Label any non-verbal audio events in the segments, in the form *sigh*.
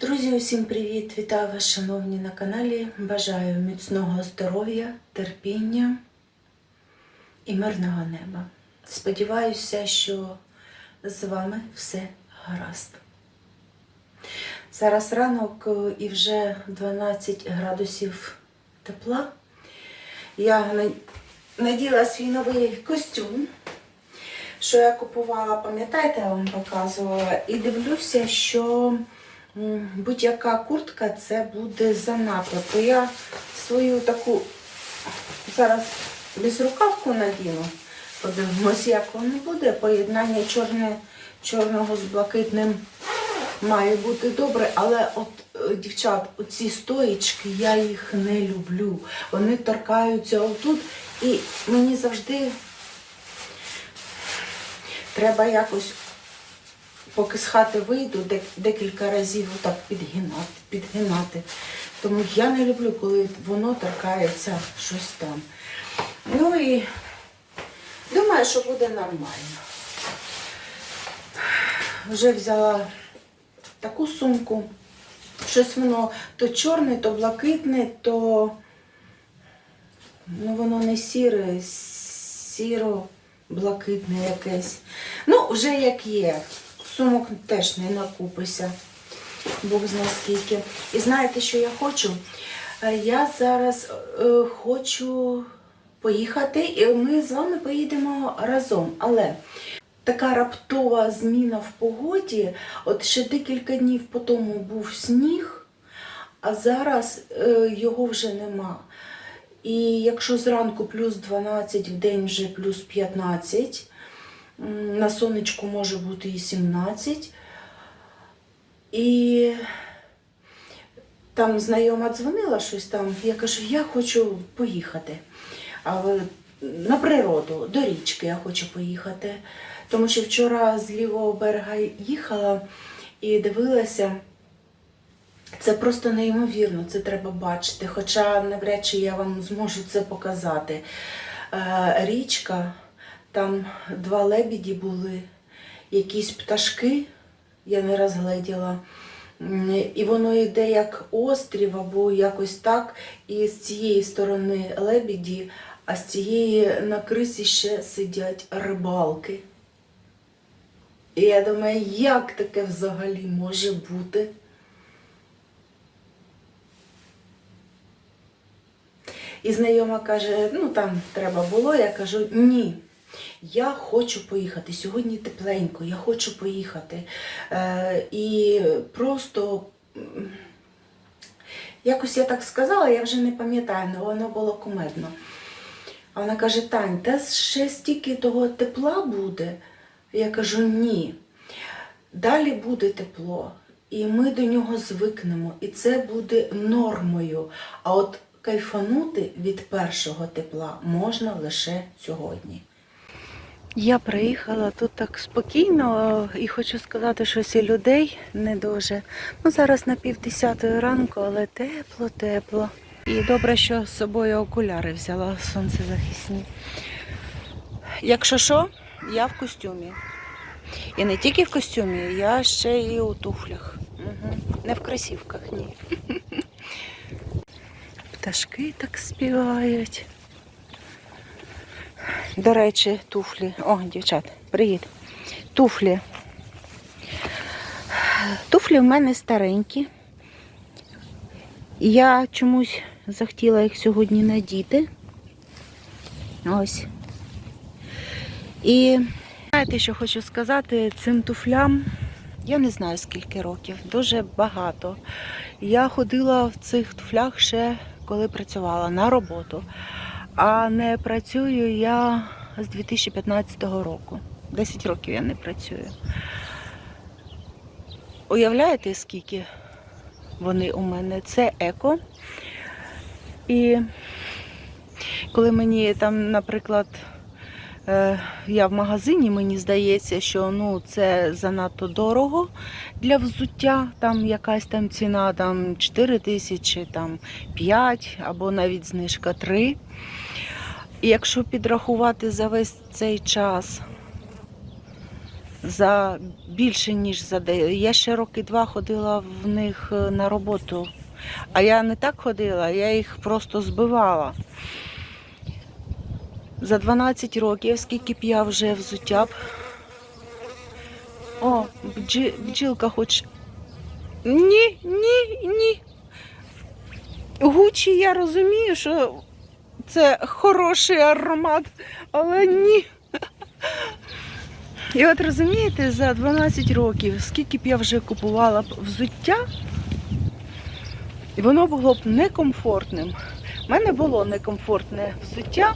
Друзі, усім привіт! Вітаю вас, шановні на каналі. Бажаю міцного здоров'я, терпіння і мирного неба. Сподіваюся, що з вами все гаразд. Зараз ранок і вже 12 градусів тепла. Я наділа свій новий костюм, що я купувала, пам'ятаєте, я вам показувала, і дивлюся, що будь-яка куртка це буде занадто. То я свою таку зараз безрукавку надіну. Подивимось, як воно буде. Поєднання чорне, чорного з блакитним має бути добре, але от е, дівчат, оці стоїчки, я їх не люблю. Вони торкаються отут, і мені завжди треба якось, поки з хати вийду, декілька разів отак підгинати, підгинати. Тому я не люблю, коли воно торкається щось там. Ну і думаю, що буде нормально. Вже взяла таку сумку. Щось воно то чорне, то блакитне, то ну, воно не сіре, сіро-блакитне якесь. Ну, вже як є. Сумок теж не накупися. Бог знає скільки. І знаєте, що я хочу? Е, Я зараз е, хочу поїхати, і ми з вами поїдемо разом. Але така раптова зміна в погоді. От ще декілька днів по тому був сніг, а зараз е, його вже нема. І якщо зранку плюс 12, в день вже плюс 15, м, на сонечку може бути і 17. І там знайома дзвонила щось там, я кажу, я хочу поїхати. Але на природу, до річки я хочу поїхати. Тому що вчора з лівого берега їхала і дивилася. Це просто неймовірно, це треба бачити. Хоча навряд чи я вам зможу це показати. Е, річка, там два лебіді були, якісь пташки, я не розгледіла. І воно йде як острів або якось так. І з цієї сторони лебіді, а з цієї на крисі ще сидять рибалки. І я думаю, як таке взагалі може бути? І знайома каже: ну там треба було. Я кажу, ні. Я хочу поїхати. Сьогодні тепленько, я хочу поїхати. Е, і просто якось я так сказала, я вже не пам'ятаю, але воно було кумедно. А вона каже: Тань, та ще стільки того тепла буде. Я кажу, ні. Далі буде тепло, і ми до нього звикнемо, і це буде нормою. А от кайфанути від першого тепла можна лише сьогодні. Я приїхала тут так спокійно і хочу сказати, що і людей не дуже. Ну, зараз на півдесятої ранку, але тепло, тепло. І добре, що з собою окуляри взяла сонцезахисні. Якщо що, я в костюмі. І не тільки в костюмі, я ще і у туфлях. Угу. Не в кросівках, ні. *laughs* Пташки так співають. До речі, туфлі. О, дівчат, привіт. Туфлі. Туфлі в мене старенькі. Я чомусь захотіла їх сьогодні надіти. Ось. І знаєте, що хочу сказати, цим туфлям, я не знаю скільки років, дуже багато. Я ходила в цих туфлях ще коли працювала на роботу. А не працюю я з 2015 року. 10 років я не працюю. Уявляєте, скільки вони у мене? Це еко. І коли мені там, наприклад, е, я в магазині, мені здається, що ну, це занадто дорого для взуття, там якась там ціна там 4 тисячі, там 5 або навіть знижка 3. Якщо підрахувати за весь цей час за більше, ніж за день. Я ще роки два ходила в них е, на роботу. А я не так ходила, я їх просто збивала. За 12 років, скільки б я вже взуття б. О, бджі, бджілка хоч. Ні, ні, ні. Гучі я розумію, що це хороший аромат, але ні. І от розумієте, за 12 років, скільки б я вже купувала б взуття, воно було б некомфортним. У мене було некомфортне взуття,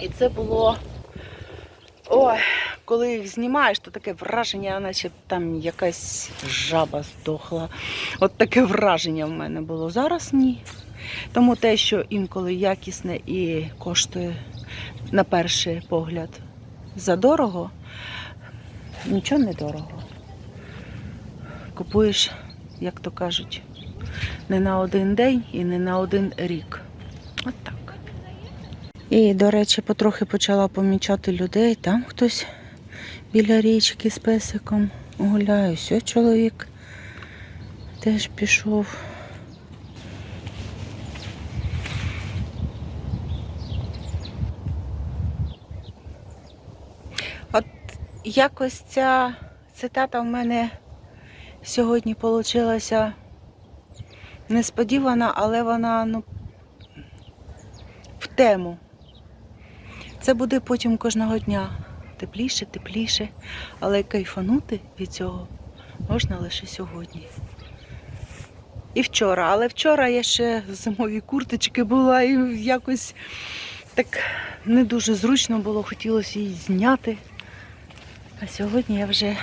і це було. Ой, коли їх знімаєш, то таке враження, наче там якась жаба здохла. От таке враження в мене було. Зараз ні. Тому те, що інколи якісне і коштує на перший погляд задорого, нічого не дорого. Купуєш, як то кажуть, не на один день і не на один рік. От так. І, до речі, потрохи почала помічати людей. Там хтось біля річки з песиком гуляє. Ось чоловік теж пішов. От якось ця цитата в мене сьогодні вийшла несподівана, але вона ну, в тему. Це буде потім кожного дня. Тепліше, тепліше, але кайфанути від цього можна лише сьогодні. І вчора, але вчора я ще в зимовій курточці була і якось так не дуже зручно було, хотілося її зняти. А сьогодні я вже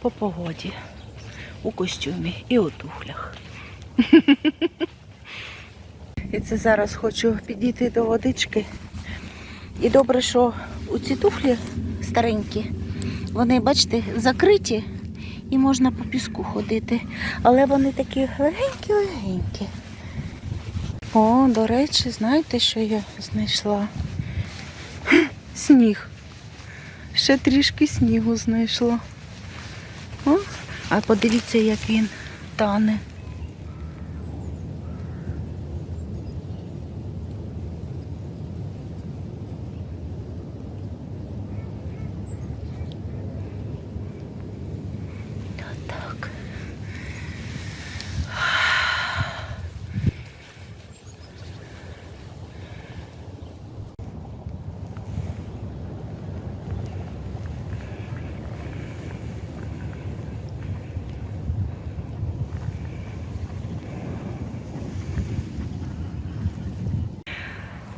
по погоді, у костюмі і у туфлях. *laughs* І це зараз хочу підійти до водички. І добре, що у ці туфлі старенькі, вони, бачите, закриті і можна по піску ходити. Але вони такі легенькі-легенькі. О, до речі, знаєте, що я знайшла? Сніг. Ще трішки снігу знайшла. О, а подивіться, як він тане.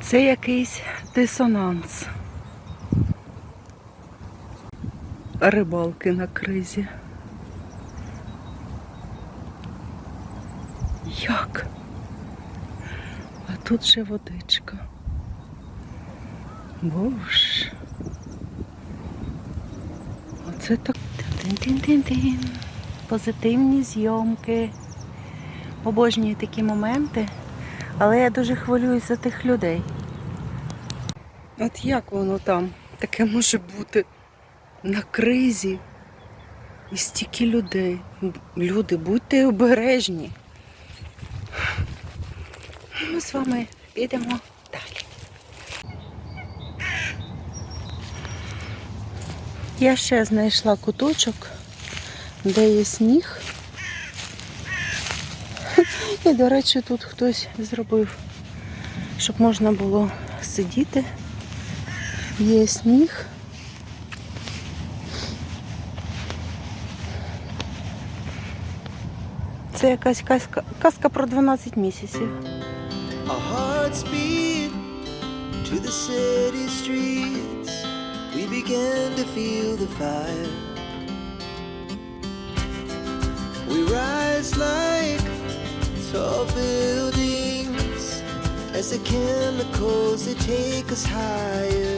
Це якийсь дисонанс. Рибалки на кризі. Як? А тут ще водичка. Боже. Оце так. Тин-тин-тин-тин. Позитивні зйомки. Обожнюю такі моменти, але я дуже хвилююсь за тих людей. От як воно там таке може бути на кризі і стільки людей. Люди, будьте обережні. Ми з вами підемо далі. Я ще знайшла куточок, де є сніг. І, до речі, тут хтось зробив, щоб можна було сидіти. Є сніг. Це якась казка, казка про 12 місяців. To the city streets. We began to feel the fire. We rise like tall buildings as the chemicals they take us higher.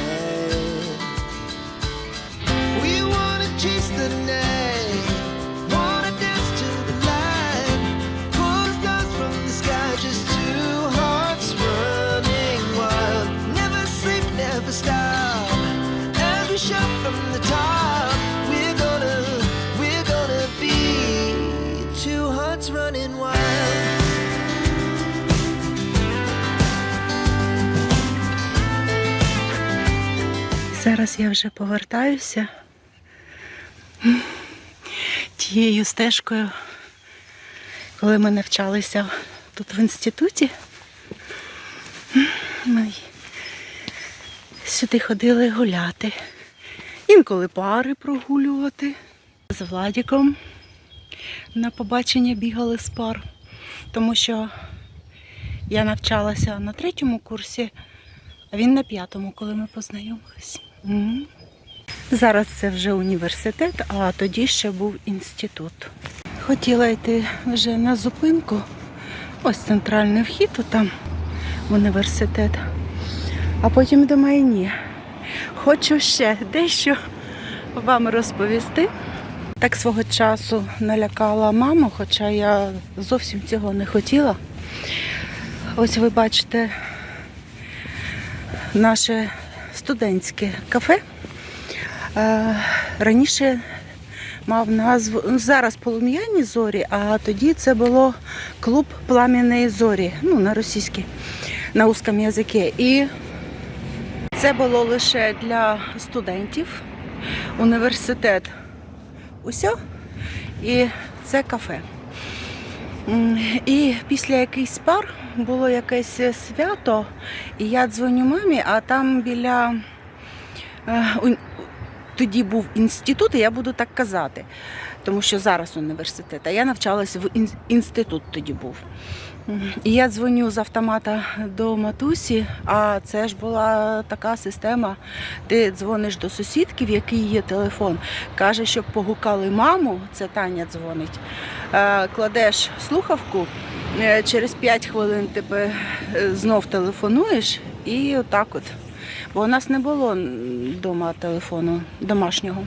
Зараз я вже повертаюся тією стежкою, коли ми навчалися тут в інституті. Ми сюди ходили гуляти. Інколи пари прогулювати. З Владіком на побачення бігали з пар, тому що я навчалася на третьому курсі, а він на п'ятому, коли ми познайомились. Зараз це вже університет, а тоді ще був інститут. Хотіла йти вже на зупинку. Ось центральний вхід, там в університет. А потім думаю, ні. Хочу ще дещо вам розповісти. Так свого часу налякала маму, хоча я зовсім цього не хотіла. Ось ви бачите наше студентське кафе. Е, Раніше мав назву, ну, зараз полум'яні зорі, а тоді це було клуб плам'яної зорі, ну, на російській, на узкому язикі. І це було лише для студентів, університет. Усьо. І це кафе. І після якихось пар було якесь свято, і я дзвоню мамі, а там біля е, тоді був інститут, і я буду так казати, тому що зараз університет, а я навчалася в інститут тоді був. І я дзвоню з автомата до матусі, а це ж була така система. Ти дзвониш до сусідки, в якій є телефон, каже, щоб погукали маму, це Таня дзвонить. Е, Кладеш слухавку, е, через 5 хвилин тебе е, знов телефонуєш і отак от. Бо у нас не було вдома телефону домашнього.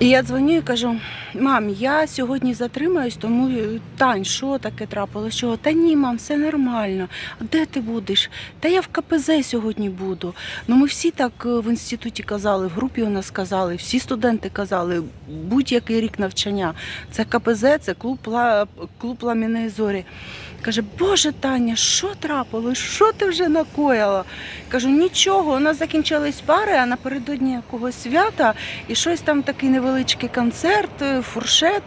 І я дзвоню і кажу: мам, я сьогодні затримаюсь, тому Тань, що таке трапилось? Чого? Та ні, мам, все нормально. А де ти будеш? Та я в КПЗ сьогодні буду. Ну ми всі так е, в інституті казали, в групі у нас казали, всі студенти казали, будь-який рік навчання. Це КПЗ, це клуб, «Пла- клуб Ламіної зорі. Каже, Боже Таня, що трапилось? Що ти вже накоїла? Кажу, нічого, у нас закінчились пари, а напередодні якогось свята і щось там такий невеличкий концерт, е, фуршет.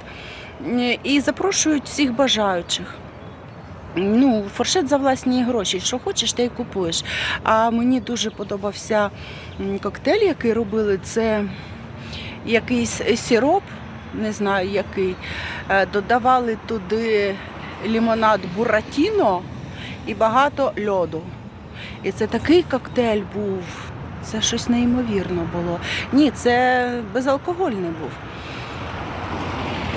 е, І запрошують всіх бажаючих. Ну, фуршет за власні гроші. Що хочеш, ти й купуєш. А мені дуже подобався коктейль, який робили. Це якийсь сироп, не знаю який. Е, Додавали туди лімонад Буратіно і багато льоду. І це такий коктейль був. Це щось неймовірно було. Ні, це безалкогольний був.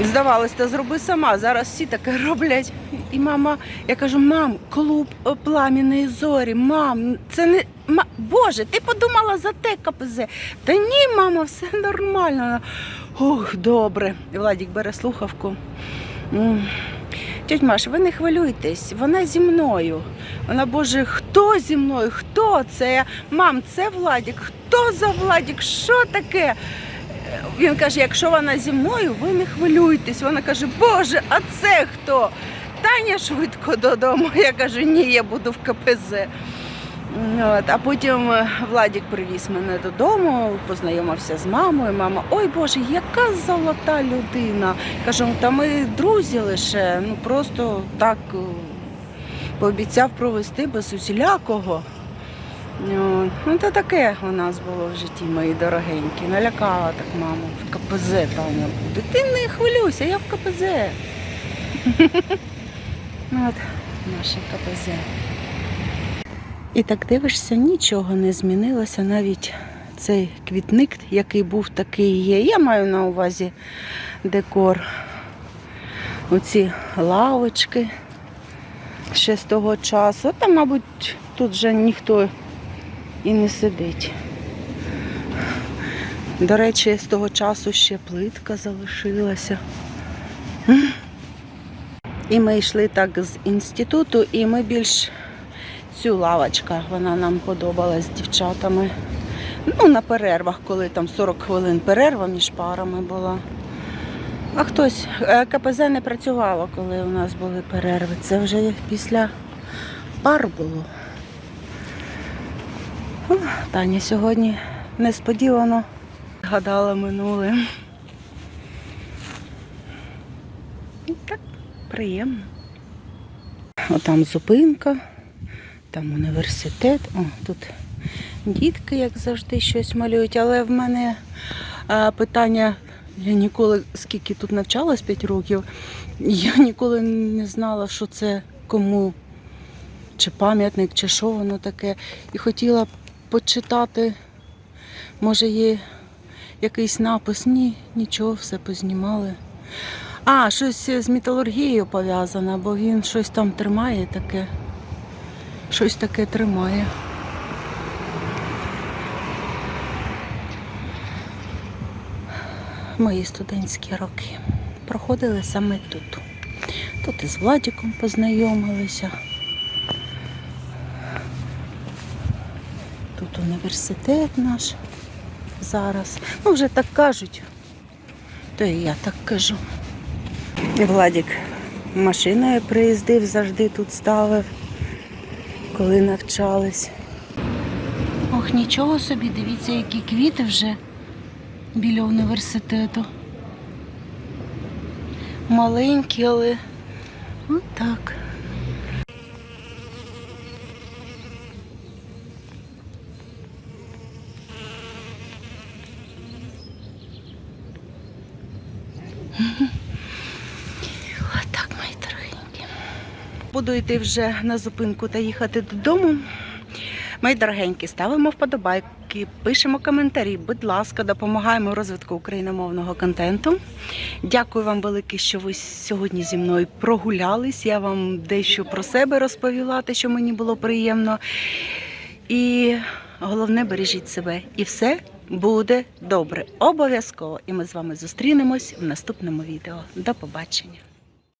Здавалось, та зроби сама. Зараз всі таке *laughs* роблять. І мама, я кажу, мам, клуб плам'яної зорі, мам, це не. Ма... Боже, ти подумала за те КПЗ. Та ні, мама, все нормально. Ох, добре. І Владік бере слухавку. Тьоть Маш, ви не хвилюйтесь, вона зі мною. Вона, Боже, хто зі мною? Хто це? Мам, це Владік. Хто за Владік? Що таке? Він каже, якщо вона зі мною, ви не хвилюйтесь. Вона каже, Боже, а це хто? Таня швидко додому. Я кажу, ні, я буду в КПЗ. От, а потім е, Владік привіз мене додому, познайомився з мамою. Мама, ой Боже, яка золота людина. Кажу, та ми друзі лише, ну просто так е, пообіцяв провести без усілякого. Ну, то таке у нас було в житті, мої дорогенькі. Налякала так маму. В КПЗ Таня буде. Ти не хвилюйся, я в КПЗ. Ну, *laughs* От наше КПЗ. І так дивишся, нічого не змінилося. Навіть цей квітник, який був, такий є. Я маю на увазі декор. Оці лавочки ще з того часу. Та, мабуть, тут вже ніхто і не сидить. До речі, з того часу ще плитка залишилася. І ми йшли так з інституту, і ми більш цю лавочка, вона нам подобалась з дівчатами. Ну, на перервах, коли там 40 хвилин перерва між парами була. А хтось е, КПЗ не працювало, коли у нас були перерви. Це вже після пар було. Таня сьогодні несподівано гадала минуле. Ну, Так, приємно. Отам зупинка, там університет. О, тут дітки, як завжди, щось малюють. Але в мене питання, я ніколи, скільки тут навчалась 5 років, я ніколи не знала, що це кому, чи пам'ятник, чи що воно таке. І хотіла почитати, може є якийсь напис. Ні, нічого, все познімали. А, щось з металургією пов'язане, бо він щось там тримає таке. Щось таке тримає. Мої студентські роки проходили саме тут. Тут із Владіком познайомилися. Тут університет наш зараз. Ну, вже так кажуть. То і я так кажу. Владік машиною приїздив, завжди тут ставив, коли навчались. Ох, нічого собі, дивіться, які квіти вже біля університету. Маленькі, але отак. Отак, мої дорогенькі. Буду йти вже на зупинку та їхати додому. Мої дорогенькі, ставимо вподобайки, пишемо коментарі. Будь ласка, допомагаємо розвитку україномовного контенту. Дякую вам велике, що ви сьогодні зі мною прогулялись. Я вам дещо про себе розповіла, те, що мені було приємно. І головне, бережіть себе. І все буде добре. Обов'язково. І ми з вами зустрінемось в наступному відео. До побачення.